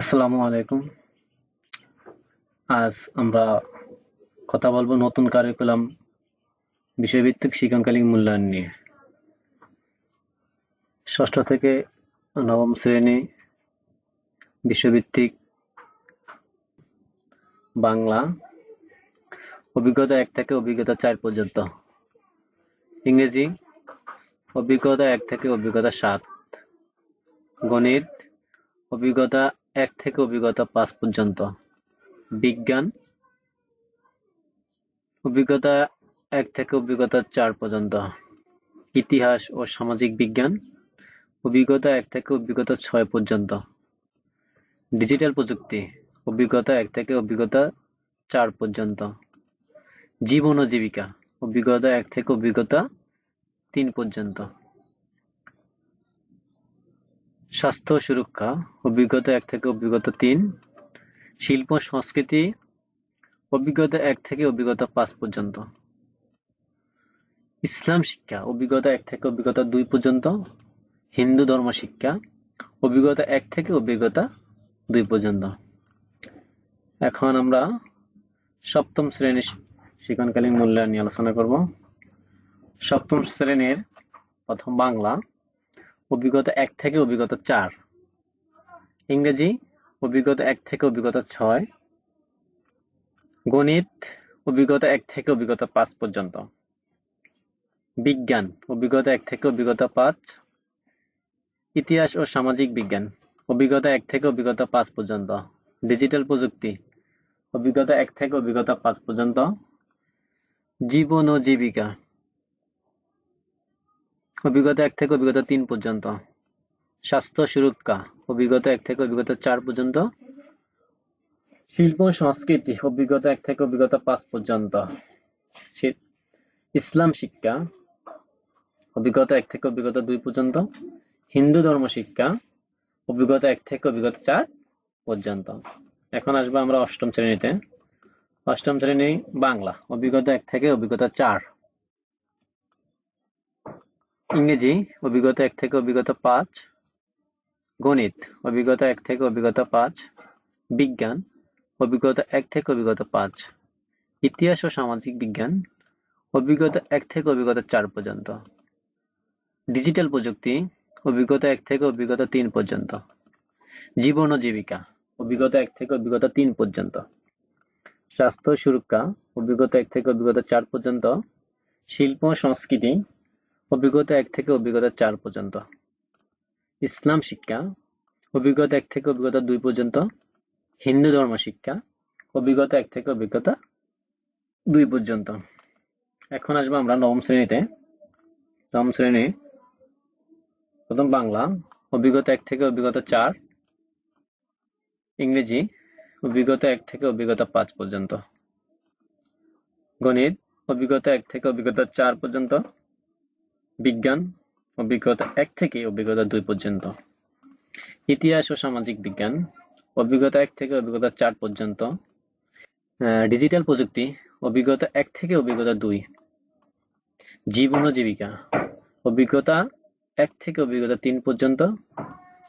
আসসালামু আলাইকুম। আজ আমরা কথা বলব নতুন কারিকুলাম বিষয়ভিত্তিক শিক্ষণকালীন মূল্যায়ন নিয়ে। ষষ্ঠ থেকে নবম শ্রেণি বিষয়ভিত্তিক বাংলা। অভিজ্ঞতা এক থেকে অভিজ্ঞতা চার পর্যন্ত। ইংরেজি অভিজ্ঞতা এক থেকে অভিজ্ঞতা সাত। গণিত অভিজ্ঞতা এক থেকে অভিজ্ঞতা পাঁচ পর্যন্ত। বিজ্ঞান, অভিজ্ঞতা এক থেকে অভিজ্ঞতা চার পর্যন্ত। ইতিহাস ও সামাজিক বিজ্ঞান, অভিজ্ঞতা এক থেকে অভিজ্ঞতা ছয় পর্যন্ত। ডিজিটাল প্রযুক্তি, অভিজ্ঞতা এক থেকে অভিজ্ঞতা চার পর্যন্ত। জীবন ও জীবিকা, অভিজ্ঞতা এক থেকে অভিজ্ঞতা তিন পর্যন্ত। স্বাস্থ্য সুরক্ষা, অভিজ্ঞতা এক থেকে অভিজ্ঞতা তিন, শিল্প সংস্কৃতি, অভিজ্ঞতা এক থেকে অভিজ্ঞতা পাঁচ পর্যন্ত। ইসলাম শিক্ষা, অভিজ্ঞতা এক থেকে অভিজ্ঞতা দুই পর্যন্ত। হিন্দু ধর্ম শিক্ষা, অভিজ্ঞতা এক থেকে অভিজ্ঞতা দুই পর্যন্ত। এখন আমরা সপ্তম শ্রেণির শিক্ষণকালীন মূল্যায়ন নিয়ে আলোচনা করব। সপ্তম শ্রেণির প্রথম বাংলা অভিজ্ঞতা এক থেকে অভিজ্ঞতা চার। ইংরেজি, অভিজ্ঞতা এক থেকে অভিজ্ঞতা ছয়। গণিত, অভিজ্ঞতা এক থেকে অভিজ্ঞতা পাঁচ পর্যন্ত। বিজ্ঞান, অভিজ্ঞতা এক থেকে অভিজ্ঞতা পাঁচ। ইতিহাস ও সামাজিক বিজ্ঞান, অভিজ্ঞতা এক থেকে অভিজ্ঞতা পাঁচ পর্যন্ত। ডিজিটাল প্রযুক্তি, অভিজ্ঞতা এক থেকে অভিজ্ঞতা পাঁচ পর্যন্ত। জীবন ও জীবিকা অভিজ্ঞতা এক থেকে অভিজ্ঞতা তিন পর্যন্ত। স্বাস্থ্য সুরক্ষা, অভিজ্ঞতা এক থেকে অভিজ্ঞতা চার পর্যন্ত। শিল্প সংস্কৃতি, অভিজ্ঞতা এক থেকে অভিজ্ঞতা পাঁচ পর্যন্ত। ইসলাম শিক্ষা, অভিজ্ঞতা এক থেকে অভিজ্ঞতা দুই পর্যন্ত। হিন্দু ধর্ম শিক্ষা, অভিজ্ঞতা এক থেকে অভিজ্ঞতা চার পর্যন্ত। এখন আসব আমরা অষ্টম শ্রেণীতে। অষ্টম শ্রেণি বাংলা, অভিজ্ঞতা এক থেকে অভিজ্ঞতা চার ইংরেজি, অভিজ্ঞতা এক থেকে অভিজ্ঞতা পাঁচ। গণিত, অভিজ্ঞতা এক থেকে অভিজ্ঞতা পাঁচ। বিজ্ঞান, অভিজ্ঞতা এক থেকে অভিজ্ঞতা পাঁচ। ইতিহাস ও সামাজিক বিজ্ঞান, অভিজ্ঞতা এক থেকে অভিজ্ঞতা চার পর্যন্ত। ডিজিটাল প্রযুক্তি, অভিজ্ঞতা এক থেকে অভিজ্ঞতা তিন পর্যন্ত। জীবন ও জীবিকা, অভিজ্ঞতা এক থেকে অভিজ্ঞতা তিন পর্যন্ত। স্বাস্থ্য সুরক্ষা, অভিজ্ঞতা এক থেকে অভিজ্ঞতা চার পর্যন্ত। শিল্প সংস্কৃতি অভিজ্ঞতা এক থেকে অভিজ্ঞতা চার পর্যন্ত। ইসলাম শিক্ষা, অভিজ্ঞতা এক থেকে অভিজ্ঞতা দুই পর্যন্ত। হিন্দু ধর্ম শিক্ষা, অভিজ্ঞতা এক থেকে অভিজ্ঞতা দুই পর্যন্ত। এখন আসব আমরা নবম শ্রেণীতে। নবম শ্রেণি, প্রথম বাংলা, অভিজ্ঞতা এক থেকে অভিজ্ঞতা চার। ইংরেজি, অভিজ্ঞতা এক থেকে অভিজ্ঞতা পাঁচ পর্যন্ত। গণিত, অভিজ্ঞতা এক থেকে অভিজ্ঞতা চার পর্যন্ত। বিজ্ঞান, অভিজ্ঞতা এক থেকে অভিজ্ঞতা দুই পর্যন্ত। ইতিহাস ও সামাজিক বিজ্ঞান, অভিজ্ঞতা এক থেকে অভিজ্ঞতা চার পর্যন্ত। ডিজিটাল প্রযুক্তি, অভিজ্ঞতা এক থেকে অভিজ্ঞতা দুই। জীবন ও জীবিকা, অভিজ্ঞতা এক থেকে অভিজ্ঞতা তিন পর্যন্ত।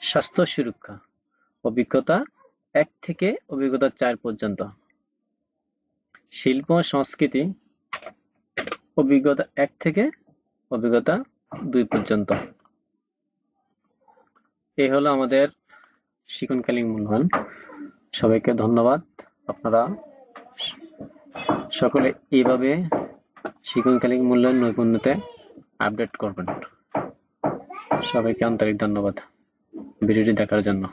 স্বাস্থ্য সুরক্ষা, অভিজ্ঞতা এক থেকে অভিজ্ঞতা চার পর্যন্ত। শিল্প সংস্কৃতি, অভিজ্ঞতা এক থেকে অভিজ্ঞতা দুই পর্যন্ত। এই হলো আমাদের শিক্ষণকালীন মূল্যায়ন সবাইকে ধন্যবাদ। আপনারা সকলে এইভাবে শিক্ষণকালীন মূল্যায়ন নৈপুণ্যতে আপডেট করবেন। সবাইকে আন্তরিক ধন্যবাদ। ভিডিওটি দেখার জন্য।